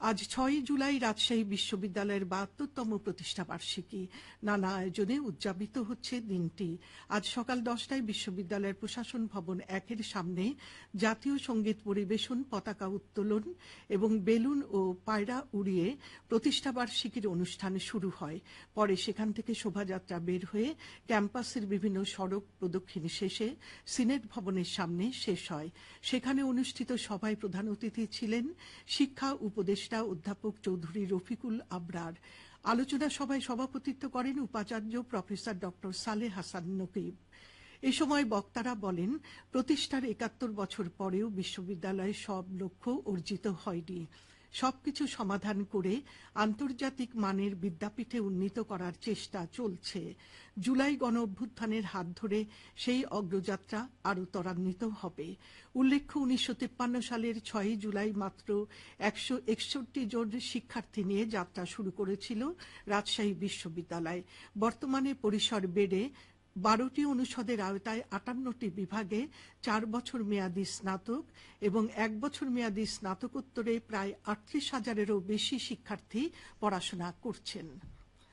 আজ ছয় জুলাই রাজশাহী বিশ্ববিদ্যালয়ের বাহাত্তরতম প্রতিষ্ঠা বার্ষিকী। নানা আয়োজনে উদযাপিত হচ্ছে দিনটি। আজ সকাল দশটায় বিশ্ববিদ্যালয়ের প্রশাসন ভবন একের সামনে জাতীয় সংগীত পরিবেশন, পতাকা উত্তোলন এবং বেলুন ও পায়রা উড়িয়ে প্রতিষ্ঠা বার্ষিকীর অনুষ্ঠান শুরু হয়। পরে সেখান থেকে শোভাযাত্রা বের হয়ে ক্যাম্পাসের বিভিন্ন সড়ক প্রদক্ষিণ শেষে সিনেট ভবনের সামনে শেষ হয়। সেখানে অনুষ্ঠিত সভায় প্রধান অতিথি ছিলেন শিক্ষা উপদেষ্টা অধ্যাপক চৌধুরী রফিকুল আবরার। আলোচনা সভায় সভাপতিত্ব করেন উপাচার্য প্রফেসর ডক্টর সালেহ হাসান নকিব। এ সময় বক্তারা বলেন, প্রতিষ্ঠার একাত্তর বছর পরেও বিশ্ববিদ্যালয়ে সব লক্ষ্য অর্জিত হয়নি। সবকিছু সমাধান করে আন্তর্জাতিক মানের বিদ্যাপীঠে উন্নীত করার চেষ্টা চলছে। জুলাই গণ অভ্যুত্থানের হাত ধরে সেই অগ্রযাত্রা আরও ত্বরান্বিত হবে। উল্লেখ্য, উনিশশো তিপ্পান্ন সালের ছয়ই জুলাই মাত্র একশো একষট্টি জন শিক্ষার্থী নিয়ে যাত্রা শুরু করেছিল রাজশাহী বিশ্ববিদ্যালয়। বর্তমানে পরিসর বেড়ে বারোটি অনুষদের আওতায় আটান্নটি বিভাগে চার বছর মেয়াদী স্নাতক এবং এক বছর মেয়াদী স্নাতকোত্তরে প্রায় আটত্রিশ হাজারেরও বেশি শিক্ষার্থী পড়াশোনা করছেন।